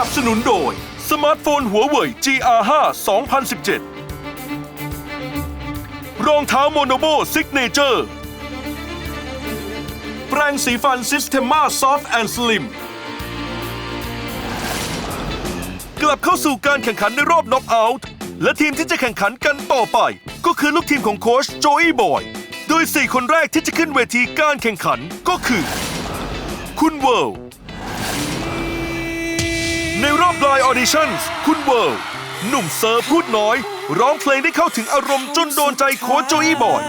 นับสนุนโดย สมาร์ทโฟนหัวเว่ย GR5 2017 รองเท้าโมโนโบซิกเนเจอร์ แปรงสีฟันซิสเ e มาซอฟต์แอนด์สลิมกลับเข้าสู่การแข่งขันในรอบน็อกเอาท์และทีมที่จะแข่งขันกันต่อไป ก็คือลูกทีมของโค้ชโจอี้บอย โดย 4 คนแรกที่จะขึ้นเวทีการแข่งขันก็คือ คุณเวิลด์ ในรอบไลน์ออดิชั่นคุณเวิลด์หนุ่มเซอร์พูดน้อย ร้องเพลงได้เข้าถึงอารมณ์จนโดนใจโค้ชโจอี้บอย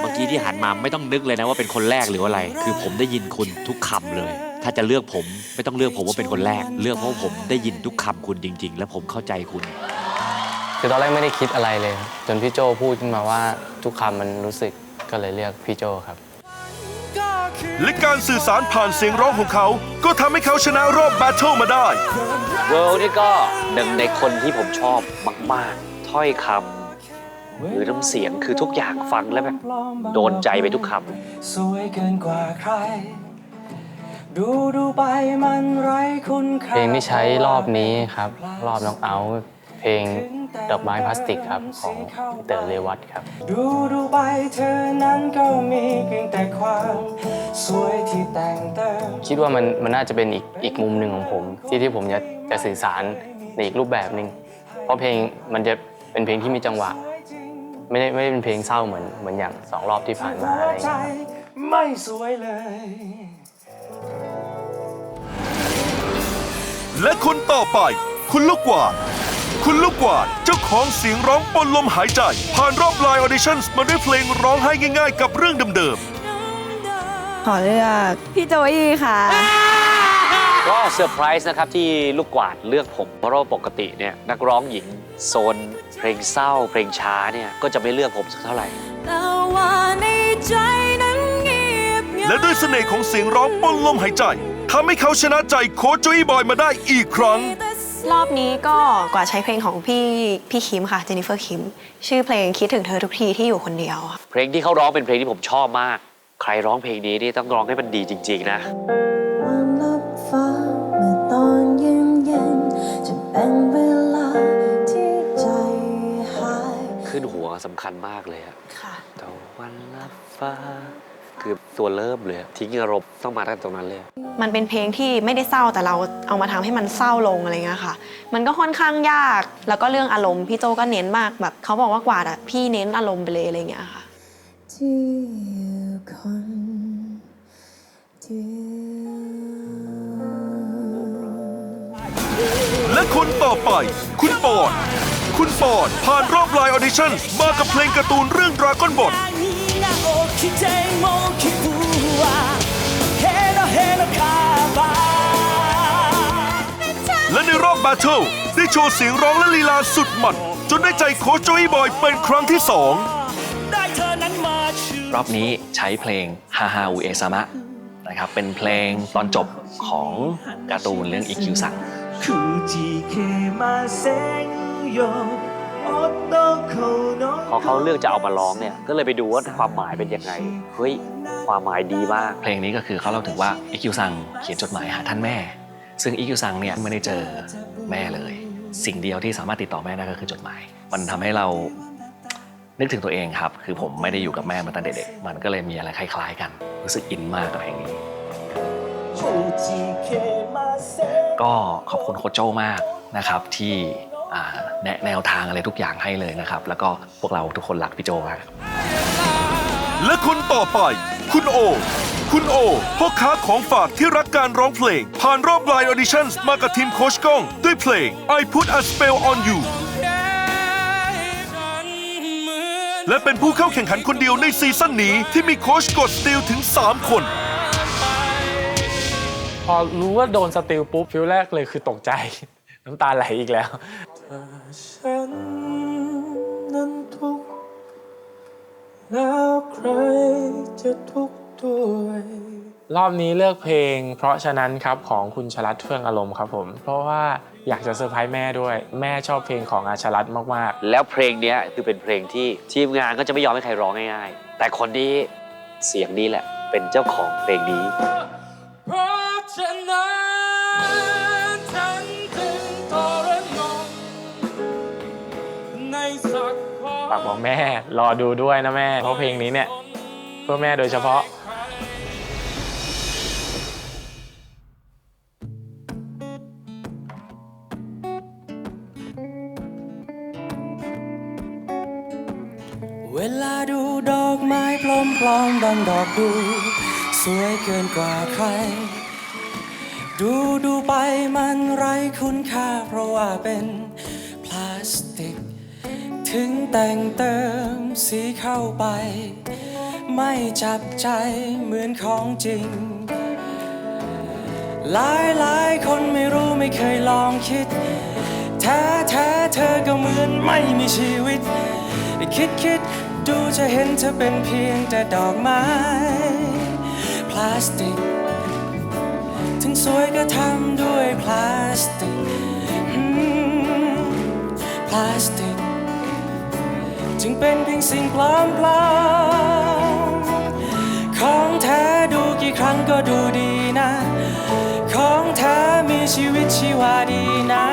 เมื่อกี้ที่หันมาไม่ต้องนึกเลยนะว่าเป็นคนแรกหรืออะไร คือผมได้ยินคุณทุกคำเลย ถ้าจะเลือกผมไม่ต้องเลือกผมว่าเป็นคนแรก เลือกเพราะว่าผมได้ยินทุกคำคุณจริง ๆ และผมเข้าใจคุณ คือตอนแรกไม่ได้คิดอะไรเลยครับจนพี่โจพูดขึ้นมาว่าทุกคำมันรู้สึกก็เลยเรียกพี่โจครับ และการสื่อสารผ่านเสียงร้องของเขา ก็ทำให้เขาชนะรอบแบทเทิลมาได้ เวิลด์นี่ก็หนึ่งในคนที่ผมชอบมาก ๆ ถ้อยคำหรือน้ำเสียงคือทุกอย่างฟังแล้วแบบโดนใจไปทุกคำสวยเกินกว่าใคร ดูดูไปมันไร้คุณค่าเพลงที่ใช้รอบนี้ครับ รอบน้องเอาท์เพ ลงดอกไม้พลาสติกครับของเต๋อเรวัตครับ ดูดูไปเธอนั้นก็มีเพียงแต่ความสวยที่แต่งเติมคิดว่ามันมันน่าจะเป็นอีกอีกมุมหนึ่งของผม ที่ที่ผมจะจะสื่อสารในอีกรูปแบบหนึ่งเพราะเพลงมันจะเป็นเพลงที่มีจังหวะ ไม่ได้ไม่ได้เป็นเพลงเศร้าเหมือนเหมือนอย่างสองรอบที่ผ่านมาอะไรอย่างใจเงี้ยครับ ไม่สวยเลย และคนต่อไป คุณลูกกวาด คุณลูกกวาดเจ้าของเสียงร้องปนลมหายใจ ผ่านรอบไลน์ออดิชั่นมาด้วยเพลงร้องไห้ง่ายๆ กับเรื่องเดิมขอเลือกพี่โจอี้ค่ะ ก็เซอร์ไพรส์นะครับที่ลูกกวาดเลือกผมเพราะว่าปกติเนี่ยนักร้องหญิงโซน เพลงเศร้า เพลงช้าเนี่ยก็จะไม่เลือกผมสักเท่าไหร่ แต่ว่าในใจนั้นเงียบๆและด้วยเสน่ห์ของเสียงร้องปนลมหายใจทำให้เขาชนะใจโค้ชโจอี้บอยมาได้อีกครั้ง รอบนี้ก็กว่าใช้เพลงของพี่พี่คิมค่ะเจนนิเฟอร์คิม ชื่อเพลงคิดถึงเธอทุกทีที่อยู่คนเดียวค่ะเพลงที่เขาร้องเป็นเพลงที่ผมชอบมาก ใครร้องเพลงนี้นี่ต้องร้องให้มันดีจริง ๆ นะ ความลับฟ้าเมื่อตอนเย็นเย็นๆจะเป็นเวลาที่ใจหาย ขึ้นหัวสำคัญมากเลยอะค่ะ ตะวันลับฟ้าคือ ตัวเริ่มเลยอะทิ้งอารมณ์ต้องมาตั้งแต่ตรงนั้นเลยมันเป็นเพลงที่ไม่ได้เศร้าแต่เราเอามาทำให้มันเศร้าลงอะไรเงี้ยค่ะ มันก็ค่อนข้างยาก แล้วก็เรื่องอารมณ์พี่โจก็เน้นมากแบบเขาบอกว่ากวาดอะพี่เน้นอารมณ์ไปเลยอะไรเงี้ยค่ะที่อยู่คนเดียวและคนต่อไป คุณปอนคุณปอนผ่านรอบไลน์ออดิชั่นมากับเพลงการ์ตูนเรื่องดราก้อนบอล が起きても気分はヘロヘロカバー และในรอบแบทเทิลได้โชว์เสียงร้องและลีลาสุดมัน จนได้ใจโค้ชโจอี้บอยเป็นครั้งที่สอง ได้เธอนั้นมาชื่อ รอบนี้ใช้เพลงฮาฮาอุเอซามะนะครับเป็นเพลงตอนจบของการ์ตูนเรื่องอีคิวซัง พอเขาเลือกจะเอามาร้องเนี่ย ก็เลยไปดูว่าความหมายเป็นยังไง เฮ้ย ความหมายดีมาก เพลงนี้ก็คือเขาเล่าถึงว่าอีคิวซังเขียนจดหมายหาท่านแม่ ซึ่งอีคิวซังเนี่ยไม่ได้เจอแม่เลย สิ่งเดียวที่สามารถติดต่อแม่ได้ก็คือจดหมาย มันทำให้เรานึกถึงตัวเองครับ คือผมไม่ได้อยู่กับแม่มาตั้งเด็กๆมันก็เลยมีอะไรคล้าย ๆ กัน รู้สึกอินมากกับเพลงนี้ ก็ขอบคุณโคโจ้มากนะครับที่ แนะแนวทางอะไรทุกอย่างให้เลยนะครับ แล้วก็พวกเราทุกคนรักพี่โจมากและคนต่อไป คุณโอ คุณโอพ่อค้าของฝากที่รักการร้องเพลง ผ่านรอบไลน์ออดิชั่นมากับทีมโคชก้อง ด้วยเพลง I Put a Spell on You และเป็นผู้เข้าแข่งขันคนเดียวในซีซั่นนี้ที่มีโค้ชกดสตีลถึง 3 คน พอรู้ว่าโดนสติลปุ๊บฟิลแรกเลยคือตกใจ น้ำตาไหลอีกแล้ว ฉันนั้นทุกข์แล้วใครจะทุกข์ด้วย รอบนี้เลือกเพลง เพราะฉะนั้นครับของคุณชลัดเฟื่องอารมณ์ครับผม เพราะว่าอยากจะเซอร์ไพรส์แม่ด้วย แม่ชอบเพลงของอาชลัดมากแล้วเพลงเนี้ยคือเป็นเพลงที่ทีมงานก็จะไม่ยอมให้ใครร้องง่ายๆ แต่คนนี้เสียงนี้แหละเป็นเจ้าของเพลงนี้เพราะฉะนั้น ฝากบอกแม่ รอดูด้วยนะแม่ เพราะเพลงนี้เนี่ยเพื่อแม่โดยเฉพาะเวลาดูดอกไม้ปลอมปลอมๆบางดอกดู สวยเกินกว่าใคร ดูดูไปมันไร้คุณค่าเพราะว่าเป็นพลาสติก ถึงแต่งเติมสีเข้าไป ไม่จับใจเหมือนของจริง หลายหลายคนไม่รู้ไม่เคยลองคิด แท้แท้เธอก็เหมือนไม่มีชีวิต คิดคิดดูจะเห็นเธอเป็นเพียงแต่ดอกไม้ พลาสติก ถึงสวยก็ทำด้วยพลาสติกพลาสติก จึงเป็นเพียงสิ่งปลอมปลอมของแท้ดูกี่ครั้งก็ดูดีนะ ของแท้มีชีวิตชีวาดีนะ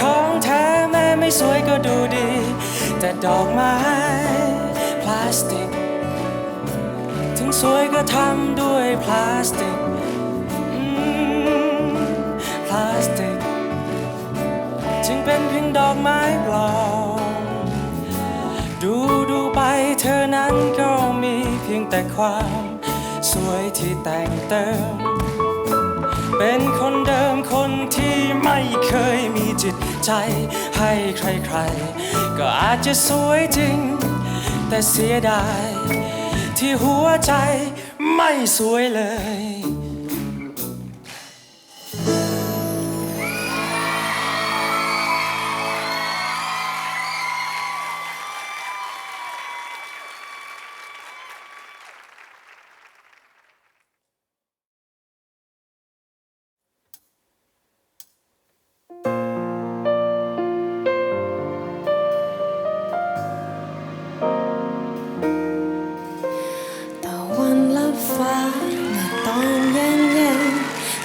ของแท้แม้ไม่สวยก็ดูดี แต่ดอกไม้พลาสติก ถึงสวยก็ทำด้วยพลาสติกพลาสติก จึงเป็นเพียงดอกไม้ปลอม ดูดูไปเธอนั้นก็มีเพียงแต่ความ สวยที่แต่งเติม เป็นคนเดิมคนที่ไม่เคยมีจิตใจ ให้ใครๆ ก็อาจจะสวยจริง แต่เสียดาย ที่หัวใจไม่สวยเลย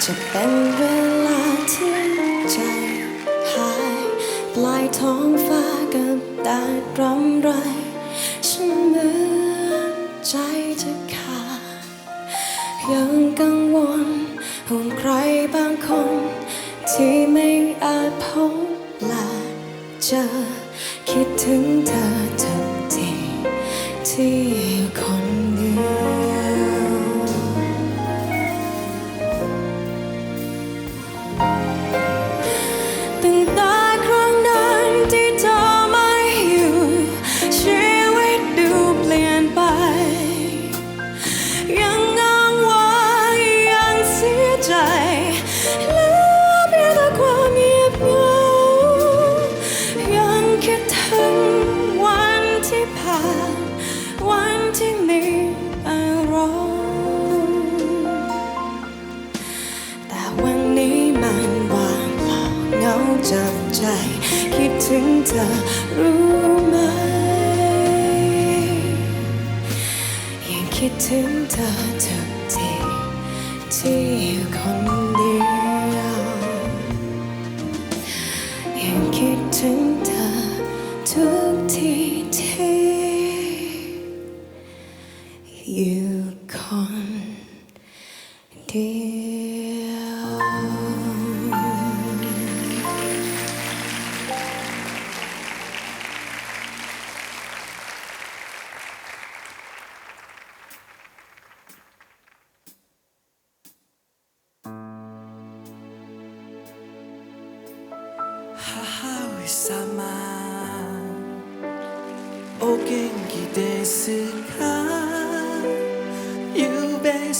จะเป็นเวลาที่ใจหายปลายท้องฟ้ากับแดดรำไร ฉันเหมือนใจจะขาดยังกังวลห่วงใครบางคน ที่ไม่อาจพบ เหงาจับใจ คิดถึงเธอรู้ไหม ยังคิดถึงเธอทุกทีที่อยู่คนเดียวยังคิดถึงเธอทุกทีที่อยู่คนเดียว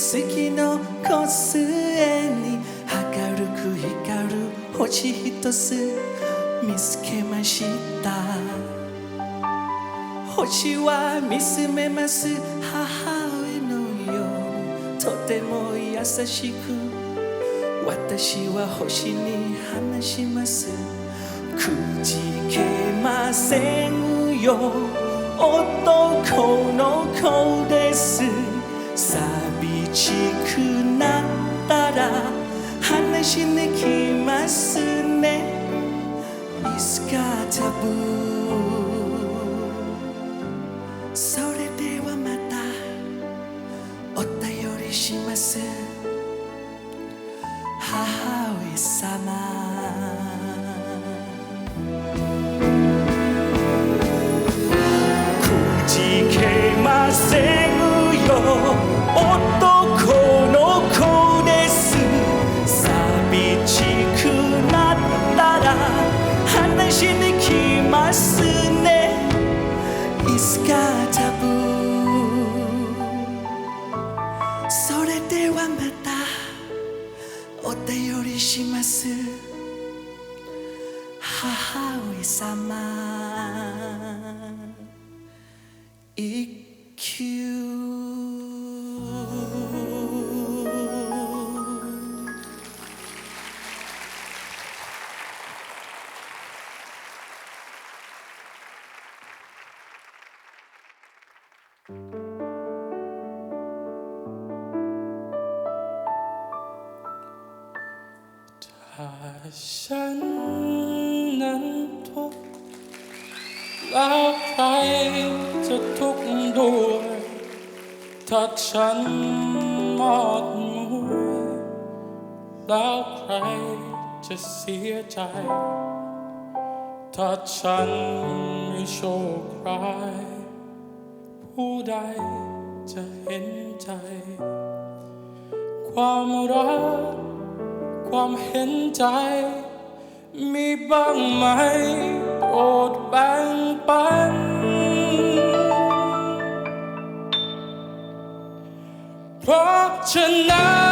ゆうべ好きの小杖に明るく光る星一つ。見つけました。星は見つめます。母上のようとても優しく。私は星に話します。くじけませんよ。男の子です。寂しくなったら話しに来ますね。いつか多分。様一休 ถ้ แล้วใครจะทุกข์ด้วย ถ้าฉันหมดมือแล้วใครจะเสียใจ ถ้าฉันไม่โชคร้าย ผู้ใดจะเห็นใจ ความรัก ความเห็นใจ มีบ้างไหม โปรดแบ่งปัน เพราะฉะนั้น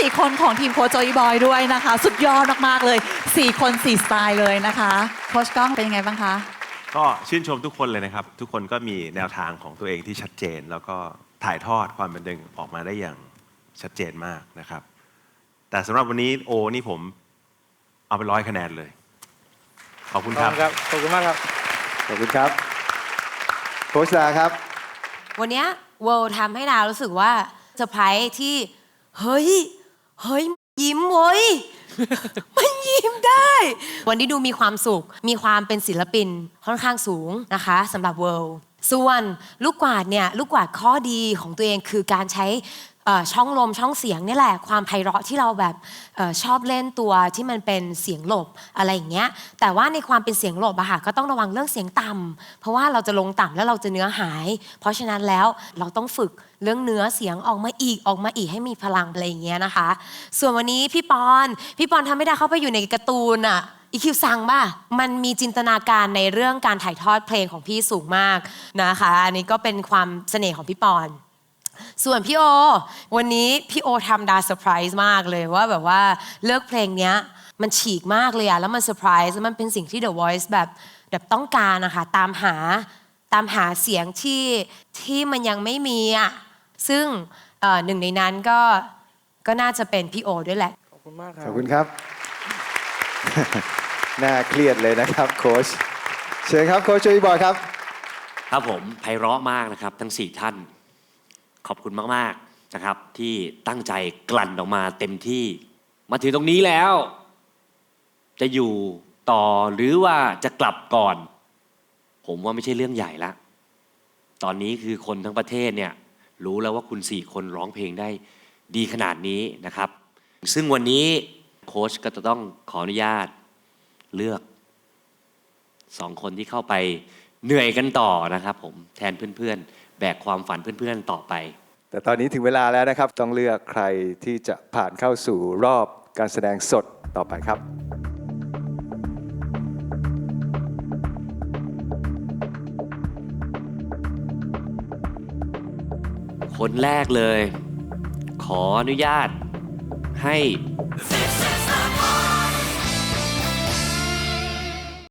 4 คนของทีมโคชโจอีบอยด้วยนะคะ สุดยอดมากๆเลย 4 คน 4 สไตล์เลยนะคะโคชก้องเป็นยังไงบ้างคะ ก็ชื่นชมทุกคนเลยนะครับ ทุกคนก็มีแนวทางของตัวเองที่ชัดเจน แล้วก็ถ่ายทอดความเป็นเดิงออกมาได้อย่างชัดเจนมากนะครับ แต่สำหรับวันนี้โอนี่ผมเอาไปร้อยคะแนนเลย ขอบคุณครับขอบคุณมากครับ ขอบคุณครับ โค้ชดาครับ วันเนี้ยเวิลด์ทำให้ดาวรู้สึกว่าเซอร์ไพรส์ที่ เฮ้ย เฮ้ย ยิ้มเว้ย มันยิ้มได้ วันนี้ดูมีความสุข มีความเป็นศิลปินค่อนข้างสูงนะคะสำหรับเวิลด์ส่วนลูกกวาดเนี่ย ลูกกวาดข้อดีของตัวเองคือการใช้เอ่อ ช่องลมช่องเสียงนี่แหละความไพเราะที่เราแบบอชอบเล่นตัวที่มันเป็นเสียงหลบอะไรอย่างเงี้ยแต่ว่าในความเป็นเสียงหลบอะค่ะก็ต้องระวังเรื่องเสียงต่ำเพราะว่าเราจะลงต่ำแล้วเราจะเนื้อหาย เพราะฉะนั้นแล้วเราต้องฝึกเรื่องเนื้อเสียงออกมาอีกออกมาอีกให้มีพลังอะไรอย่างเงี้ยนะคะ ส่วนวันนี้พี่ปอนพี่ปอนทำไม่ได้เข้าไปอยู่ในการ์ตูนอะอีคิวซังป่ะ มันมีจินตนาการในเรื่องการถ่ายทอดเพลงของพี่สูงมากนะคะ อันนี้ก็เป็นความเสน่ห์ของพี่ปอน ส่วนพี่โอ วันนี้พี่โอทำดาเซอร์ไพรส์มากเลยว่าแบบว่าเลือกเพลงเนี้ยมันฉีกมากเลยอะแล้วมันเซอร์ไพรส์แล้วมันเป็นสิ่งที่ The Voice แบบแบบต้องการนะคะตามหาตามหาเสียงที่ที่มันยังไม่มีอะซึ่งเอ่อหนึ่งในนั้นก็ก็น่าจะเป็นพี่โอด้วยแหละ ขอบคุณมากครับ ขอบคุณครับ น่าเครียดเลยนะครับโค้ชเชิญครับโค้ชโจอีบอยครับ ครับผมไพเราะมากนะครับ ทั้ง 4 ท่าน ขอบคุณมากๆนะครับ ที่ตั้งใจกลั่นออกมาเต็มที่ มาถึงตรงนี้แล้ว จะอยู่ต่อหรือว่าจะกลับก่อน ผมว่าไม่ใช่เรื่องใหญ่ละตอนนี้คือคนทั้งประเทศเนี่ยรู้แล้วว่าคุณสี่คนร้องเพลงได้ดีขนาดนี้นะครับ ซึ่งวันนี้โค้ชก็จะต้องขออนุญาตเลือกสองคนที่เข้าไปเหนื่อยกันต่อนะครับผมแทนเพื่อนๆ แบกความฝันเพื่อนๆต่อไป แต่ตอนนี้ถึงเวลาแล้วนะครับ ต้องเลือกใครที่จะผ่านเข้าสู่รอบการแสดงสดต่อไปครับ คนแรกเลย ขออนุญาตให้